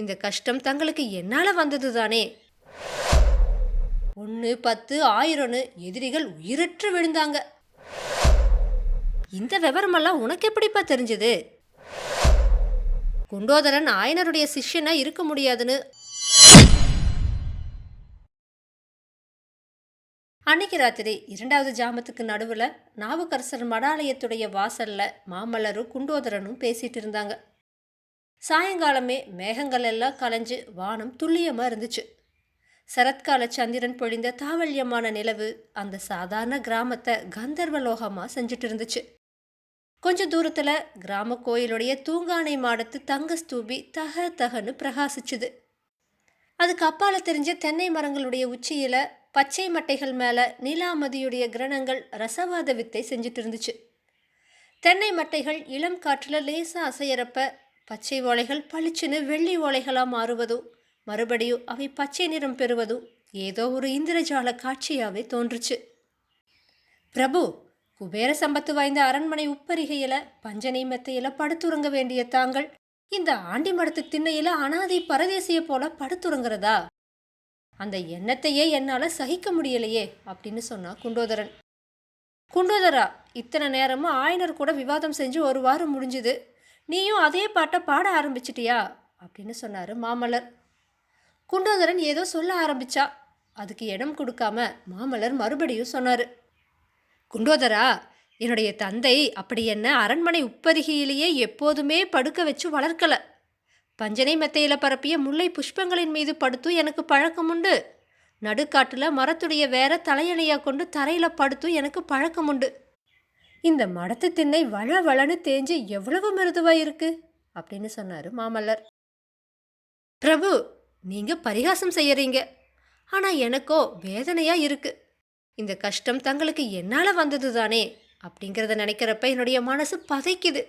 இந்த கஷ்டம் தங்களுக்கு என்னால் வந்தது தானே? ஒன்று பத்து ஆயிரம்னு எதிரிகள் உயிரற்று விழுந்தாங்க. இந்த விவரமெல்லாம் உனக்கு எப்படிப்பா தெரிஞ்சது? குண்டோதரன் ஆயனருடைய சிஷ்யனா இருக்க முடியாதுன்னு. அன்னைக்கு ராத்திரி இரண்டாவது ஜாமத்துக்கு நடுவில் நாவுக்கரசர் மடாலயத்துடைய வாசல்ல மாமல்லரும் குண்டோதரனும் பேசிட்டு இருந்தாங்க. சாயங்காலமே மேகங்கள் எல்லாம் கலைஞ்சு வானம் துல்லியமாக இருந்துச்சு. சரத்கால சந்திரன் பொழிந்த தாவல்யமான நிலவு அந்த சாதாரண கிராமத்தை கந்தர்வலோகமாக செஞ்சுட்டு இருந்துச்சு. கொஞ்ச தூரத்தில் கிராம கோயிலுடைய தூங்கானை மாடத்து தங்க ஸ்தூபி தக தகன்னு பிரகாசிச்சுது. அதுக்கு அப்பால தெரிஞ்ச தென்னை மரங்களுடைய உச்சியில் பச்சை மட்டைகள் மேலே நீலாமதியுடைய கிரணங்கள் ரசவாத வித்தை செஞ்சுட்டு இருந்துச்சு. தென்னை மட்டைகள் இளம் காற்றில் லேசாக அசையறப்ப பச்சை ஓலைகள் பளிச்சுன்னு வெள்ளி ஓலைகளாக மாறுவதோ மறுபடியும் அவை பச்சை நிறம் பெறுவதோ ஏதோ ஒரு இந்திரஜால காட்சியாகவே தோன்றுச்சு. பிரபு குபேர சம்பத்து வாய்ந்த அரண்மனை உப்பரிகையில் பஞ்சனை மெத்தையில் படுத்துறங்க வேண்டிய தாங்கள் இந்த ஆண்டி மடத்து திண்ணையில் அனாதை பரதேசியை போல படுத்துறங்கிறதா? அந்த எண்ணத்தையே என்னால் சகிக்க முடியலையே அப்படின்னு சொன்னா குண்டோதரன். குண்டோதரா இத்தனை நேரமும் ஆயனர் கூட விவாதம் செஞ்சு ஒரு வாரம் முடிஞ்சுது. நீயும் அதே பாட்டை பாட ஆரம்பிச்சிட்டியா? அப்படின்னு சொன்னார் மாமல்லர். குண்டோதரன் ஏதோ சொல்ல ஆரம்பிச்சா அதுக்கு இடம் கொடுக்காம மாமல்லர் மறுபடியும் சொன்னார். குண்டோதரா என்னுடைய தந்தை அப்படி என்ன அரண்மனை உப்பருகியிலேயே எப்போதுமே படுக்க வச்சு வளர்க்கலை. பஞ்சனை மெத்தையில் பரப்பிய முல்லை புஷ்பங்களின் மீது படுத்தும் எனக்கு பழக்கம் உண்டு. மரத்துடைய வேற தலையணையாக கொண்டு தரையில் படுத்தும் எனக்கு பழக்கம் உண்டு. இந்த மடத்து திண்ணை வள வளன்னு தேஞ்சு எவ்வளவு மிருதுவாக இருக்கு? அப்படின்னு சொன்னார் மாமல்லர். பிரபு நீங்கள் பரிகாசம் செய்யறீங்க. ஆனால் எனக்கோ வேதனையாக இருக்கு. இந்த கஷ்டம் தங்களுக்கு என்னால் வந்தது தானே? அப்படிங்கிறத நினைக்கிறப்ப என்னுடைய மனசு பதைக்குது.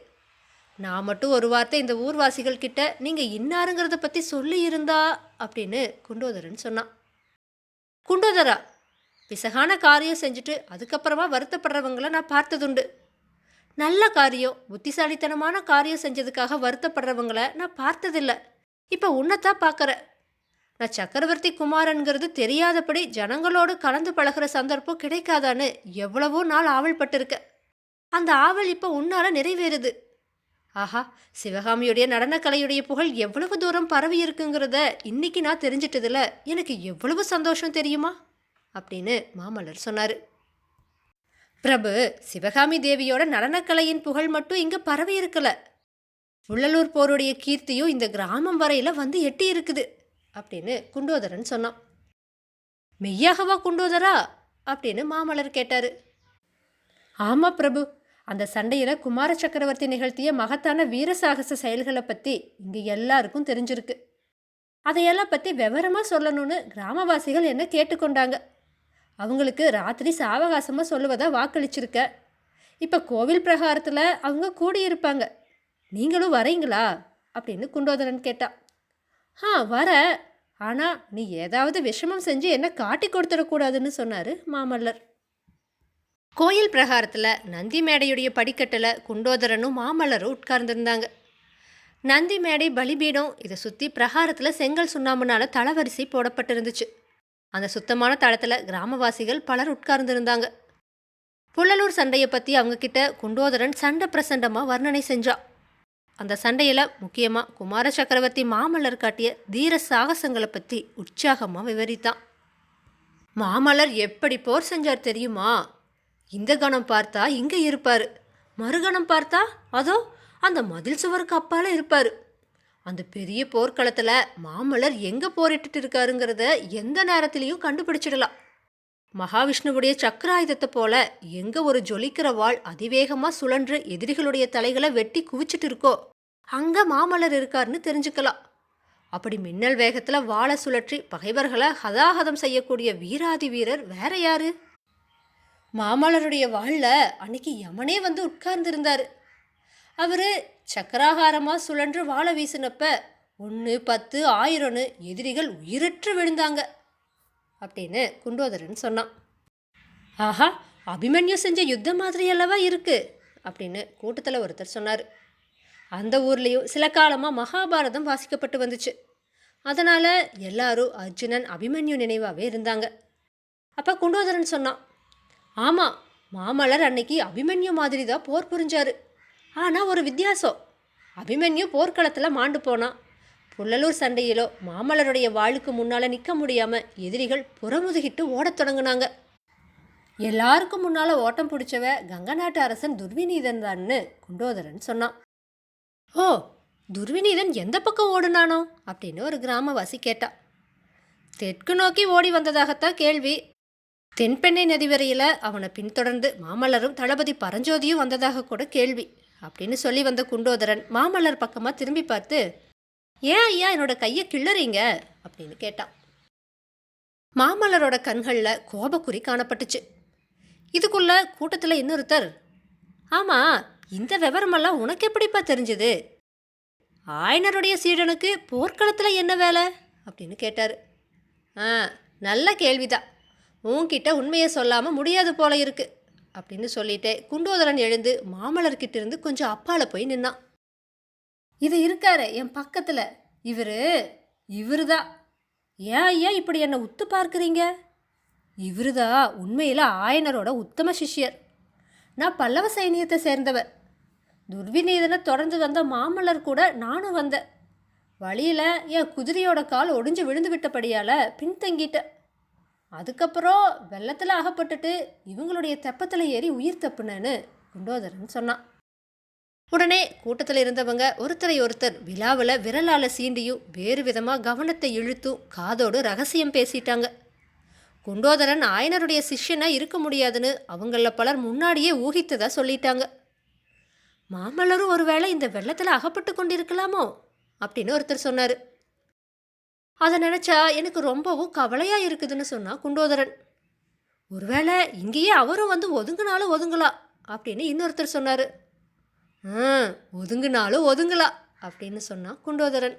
நான் மட்டும் ஒரு வார்த்தை இந்த ஊர்வாசிகள் கிட்ட நீங்கள் இன்னாருங்கிறத பற்றி சொல்லி இருந்தா அப்படின்னு குண்டோதரன் சொன்னான். குண்டோதரா பிசகான காரியம் செஞ்சுட்டு அதுக்கப்புறமா வருத்தப்படுறவங்கள நான் பார்த்ததுண்டு. நல்ல காரியம் புத்திசாலித்தனமான காரியம் செஞ்சதுக்காக வருத்தப்படுறவங்கள நான் பார்த்ததில்ல. இப்போ உன்னைத்தான் பார்க்குறேன் நான் சக்கரவர்த்தி குமாரன்கிறது தெரியாதபடி ஜனங்களோடு கலந்து பழகுற சந்தர்ப்பம் கிடைக்காதான்னு எவ்வளவோ நாள் ஆவல் பட்டிருக்க அந்த ஆவல் இப்போ உன்னால நிறைவேறுது. ஆஹா சிவகாமியுடைய நடனக்கலையுடைய புகழ் எவ்வளவு தூரம் பரவி இருக்குங்கிறத இன்னைக்கு நான் தெரிஞ்சிட்டதில் எனக்கு எவ்வளவு சந்தோஷம் தெரியுமா? அப்படின்னு மாமல்லர் சொன்னார். பிரபு சிவகாமி தேவியோட நடனக்கலையின் புகழ் மட்டும் இங்கே பரவி இருக்கல. உள்ளலூர் போருடைய கீர்த்தியும் இந்த கிராமம் வரையில் வந்து எட்டி இருக்குது அப்படின்னு குண்டோதரன் சொன்னான். மெய்யாகவா குண்டோதரா? அப்படின்னு மாமல்லர் கேட்டார். ஆமாம் பிரபு அந்த சண்டையில் குமார சக்கரவர்த்தி நிகழ்த்திய மகத்தான வீரசாகச செயல்களை பற்றி இங்கே எல்லாருக்கும் தெரிஞ்சிருக்கு. அதையெல்லாம் பற்றி விவரமாக சொல்லணும்னு கிராமவாசிகள் என்ன கேட்டுக்கொண்டாங்க. அவங்களுக்கு ராத்திரி சாவகாசமாக சொல்லுவதா வாக்களிச்சிருக்க. இப்போ கோவில் பிரகாரத்தில் அவங்க கூடியிருப்பாங்க. நீங்களும் வரீங்களா? அப்படின்னு குண்டோதரன் கேட்டா. ஆ வர. ஆனால் நீ ஏதாவது விஷமம் செஞ்சு என்ன காட்டி கொடுத்துடக்கூடாதுன்னு சொன்னார் மாமல்லர். கோயில் பிரகாரத்தில் நந்தி மேடையுடைய படிக்கட்டில் குண்டோதரனும் மாமல்லரும் உட்கார்ந்துருந்தாங்க. நந்தி மேடை பலிபீடம் இதை சுற்றி பிரகாரத்தில் செங்கல் சுண்ணாம்புனால தளவரிசை போடப்பட்டிருந்துச்சு. அந்த சுத்தமான தளத்தில் கிராமவாசிகள் பலர் உட்கார்ந்திருந்தாங்க. புள்ளலூர் சண்டையை பற்றி அவங்க கிட்ட குண்டோதரன் சண்டை பிரசண்டமாக வர்ணனை செஞ்சா. அந்த சண்டையில் முக்கியமாக குமார சக்கரவர்த்தி மாமல்லர் காட்டிய தீர சாகசங்களை பற்றி உற்சாகமாக விவரித்தான். மாமல்லர் எப்படி போர் செஞ்சார் தெரியுமா? இந்த கணம் பார்த்தா இங்கே இருப்பார். மறுகணம் பார்த்தா அதோ அந்த மதில் சுவருக்கு அப்பால இருப்பார். அந்த பெரிய போர்க்களத்தில் மாமல்லர் எங்கே போரிட்டுட்டு இருக்காருங்கிறத எந்த நேரத்திலையும் கண்டுபிடிச்சிடலாம். மகாவிஷ்ணுவுடைய சக்கராயுதத்தை போல எங்கே ஒரு ஜொலிக்கிற வாள் அதிவேகமாக சுழன்று எதிரிகளுடைய தலைகளை வெட்டி குவிச்சிட்டு இருக்கோ அங்கே மாமல்லர் இருக்காருன்னு தெரிஞ்சுக்கலாம். அப்படி மின்னல் வேகத்தில் வாளை சுழற்றி பகைவர்களை ஹதாஹதம் செய்யக்கூடிய வீராதி வீரர் வேற யாரு? மாமல்லருடைய வாழில் அன்னைக்கு யமனே வந்து உட்கார்ந்திருந்தாரு. அவர் சக்கராகாரமாக சுழன்று வாழை வீசினப்ப ஒன்று பத்து ஆயிரம்னு எதிரிகள் உயிரற்று விழுந்தாங்க அப்படின்னு குண்டோதரன் சொன்னான். ஆஹா அபிமன்யு செஞ்ச யுத்தம் மாதிரி அல்லவா இருக்குது அப்படின்னு கூட்டத்தில் ஒருத்தர் சொன்னார். அந்த ஊர்லேயும் சில காலமாக மகாபாரதம் வாசிக்கப்பட்டு வந்துச்சு. அதனால் எல்லாரும் அர்ஜுனன் அபிமன்யு நினைவாகவே இருந்தாங்க. அப்போ குண்டோதரன் சொன்னான் ஆமாம் மாமலர் அன்னைக்கு அபிமன்யு மாதிரி தான் போர் புரிஞ்சாரு. ஆனால் ஒரு வித்தியாசம். அபிமன்யு போர்க்களத்தில் மாண்டு போனான் புள்ளலூர் சண்டையிலோ மாமல்லருடைய வாளுக்கு முன்னால் நிற்க முடியாமல் எதிரிகள் புறமுதுகிட்டு ஓடத் தொடங்கினாங்க. எல்லாருக்கும் முன்னால் ஓட்டம் பிடிச்சவ கங்க நாட்டு அரசன் துர்விநீதன் தான்னு குண்டோதரன் சொன்னான். ஓ துர்விநீதன் எந்த பக்கம் ஓடுனானோ? அப்படின்னு ஒரு கிராமவாசி கேட்டா. தெற்கு நோக்கி ஓடி வந்ததாகத்தான் கேள்வி. தென்பெண்ணை நதி வரையில் அவனை பின்தொடர்ந்து மாமல்லரும் தளபதி பரஞ்சோதியும் வந்ததாக கூட கேள்வி. அப்படின்னு சொல்லி வந்த குண்டோதரன் மாமல்லர் பக்கமாக திரும்பி பார்த்து ஏன் ஐயா என்னோட கையை கிள்ளறீங்க அப்படின்னு கேட்டான். மாமல்லரோட கண்களில் கோபக்குறி காணப்பட்டுச்சு. இதுக்குள்ள கூட்டத்தில் இன்னொருத்தர். ஆமாம் இந்த விவரமெல்லாம் உனக்கு எப்படிப்பா தெரிஞ்சுது? ஆயனருடைய சீடனுக்கு போர்க்களத்தில் என்ன வேலை? அப்படின்னு கேட்டார். ஆ நல்ல கேள்விதான். உன்கிட்ட உண்மையை சொல்லாமல் முடியாது போல இருக்குது அப்படின்னு சொல்லிட்டு குண்டோதரன் எழுந்து மாமலர்கிட்ட இருந்து கொஞ்சம் அப்பால போய் நின்னான். இது இருக்காரு என் பக்கத்தில். இவரு இவரு தான் ஏன் ஏன் இப்படி என்னை உத்து பார்க்குறீங்க? இவரு தான் உண்மையில் ஆயனரோட உத்தம சிஷ்யர். நான் பல்லவ சைனியத்தை சேர்ந்தவர். துர்விநீதனை தொடர்ந்து வந்த மாமல்லர் கூட நானும் வந்தேன். வழியில் என் குதிரையோட கால் ஒடிஞ்சு விழுந்து விட்டபடியால் பின்தங்கிட்டேன். அதுக்கப்புறம் வெள்ளத்தில் அகப்பட்டுட்டு இவங்களுடைய தெப்பத்தில் ஏறி உயிர் தப்புனேன்னு குண்டோதரன் சொன்னான். உடனே கூட்டத்தில் இருந்தவங்க ஒருத்தரை ஒருத்தர் விழாவில் விரலால் சீண்டியும் வேறு விதமாக கவனத்தை இழுத்தும் காதோடு ரகசியம் பேசிட்டாங்க. குண்டோதரன் ஆயனருடைய சிஷ்யனாக இருக்க முடியாதுன்னு அவங்கள பலர் முன்னாடியே ஊகித்ததாக சொல்லிட்டாங்க. மாமல்லரும் ஒருவேளை இந்த வெள்ளத்தில் அகப்பட்டு கொண்டிருக்கலாமோ? அப்படின்னு ஒருத்தர் சொன்னார். அதை நினச்சா எனக்கு ரொம்பவும் கவலையாக இருக்குதுன்னு சொன்னா குண்டோதரன் ஒருவேளை இங்கேயே அவரும் வந்து ஒதுங்கினாலும் ஒதுங்கலாம் அப்படின்னு இன்னொருத்தர் சொன்னார். ஆ ஒதுங்கினாலும் ஒதுங்கலாம் அப்படின்னு சொன்னான் குண்டோதரன்